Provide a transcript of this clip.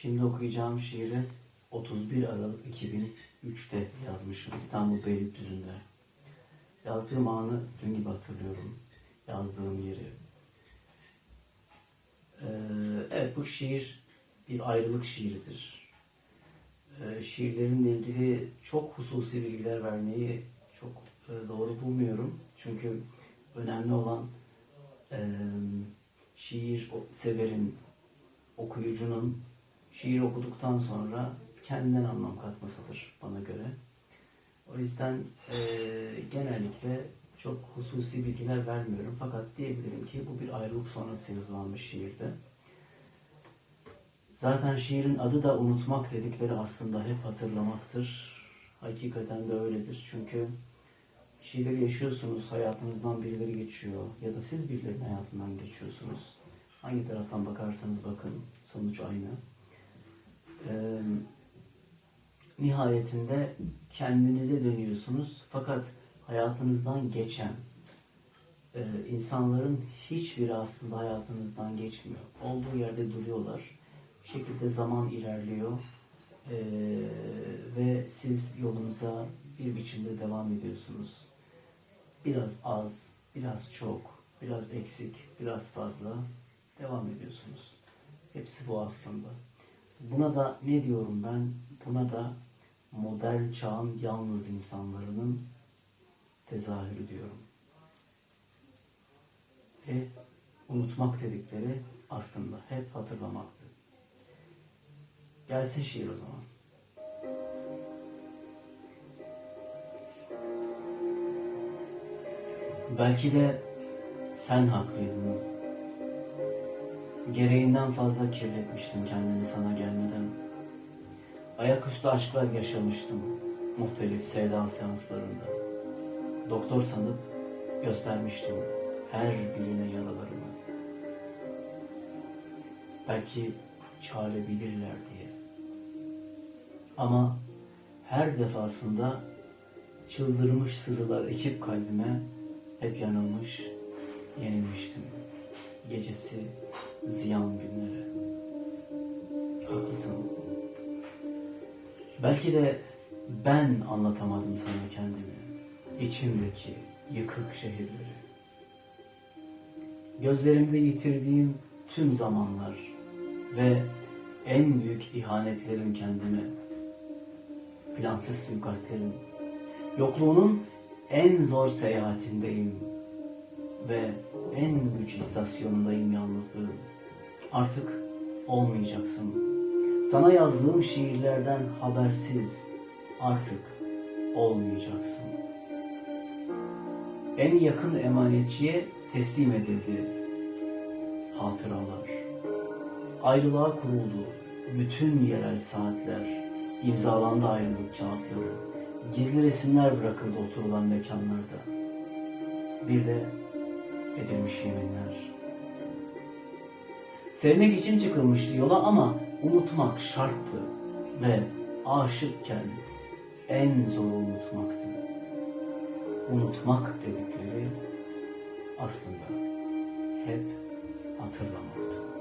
Şimdi okuyacağım şiiri 31 Aralık 2003'te yazmışım İstanbul Beylikdüzü'nde. Yazdığım anı dün gibi hatırlıyorum. Yazdığım yeri. Ee, evet bu şiir bir ayrılık şiiridir. Ee, şiirlerimle ilgili çok hususi bilgiler vermeyi çok e, doğru bulmuyorum. Çünkü önemli olan e, şiir severin, okuyucunun şiir okuduktan sonra kendinden anlam katmasıdır bana göre. O yüzden e, genellikle çok hususi bilgiler vermiyorum. Fakat diyebilirim ki bu bir ayrılık sonrası yazılan bir şiirdi. Zaten şiirin adı da unutmak dedikleri aslında hep hatırlamaktır. Hakikaten de öyledir. Çünkü şiirleri yaşıyorsunuz, hayatınızdan birileri geçiyor ya da siz birilerinin hayatından geçiyorsunuz. Hangi taraftan bakarsanız bakın sonuç aynı. Nihayetinde kendinize dönüyorsunuz fakat hayatınızdan geçen insanların hiçbiri aslında hayatınızdan geçmiyor. Olduğu yerde duruyorlar. Bir şekilde zaman ilerliyor ve siz yolunuza bir biçimde devam ediyorsunuz. Biraz az, biraz çok, biraz eksik, biraz fazla devam ediyorsunuz. Hepsi bu aslında. Buna da ne diyorum ben? Buna da modern çağın yalnız insanlarının tezahürü diyorum. Ve unutmak dedikleri aslında hep hatırlamaktı. Gelsin şiir o zaman. Belki de sen haklıydın. Gereğinden fazla kirletmiştim kendimi sana gelmeden. Ayaküstü aşklar yaşamıştım muhtelif sevda seanslarında. Doktor sanıp göstermiştim her birine yaralarımı. Belki çare bilirler diye. Ama her defasında çıldırmış sızılar ekip kalbime hep yanılmış, yenilmiştim. Gecesi ziyan günlere. Haklısın. Belki de ben anlatamadım sana kendimi. İçimdeki yıkık şehirleri. Gözlerimde yitirdiğim tüm zamanlar ve en büyük ihanetlerim kendime. Plansız suikastlerim. Yokluğunun en zor seyahatindeyim ve en güç istasyonundayım yalnızlığım. Artık olmayacaksın. Sana yazdığım şiirlerden habersiz artık olmayacaksın. En yakın emanetçiye teslim edildi hatıralar. Ayrılığa kuruldu bütün yerel saatler, imzalandı ayrılık kağıtları, gizli resimler bırakıldı oturulan mekanlarda. Bir de edilmiş yeminler. Sevmek için çıkılmıştı yola ama unutmak şarttı ve aşıkken en zor unutmaktı. Unutmak dedikleri aslında hep hatırlamaktı.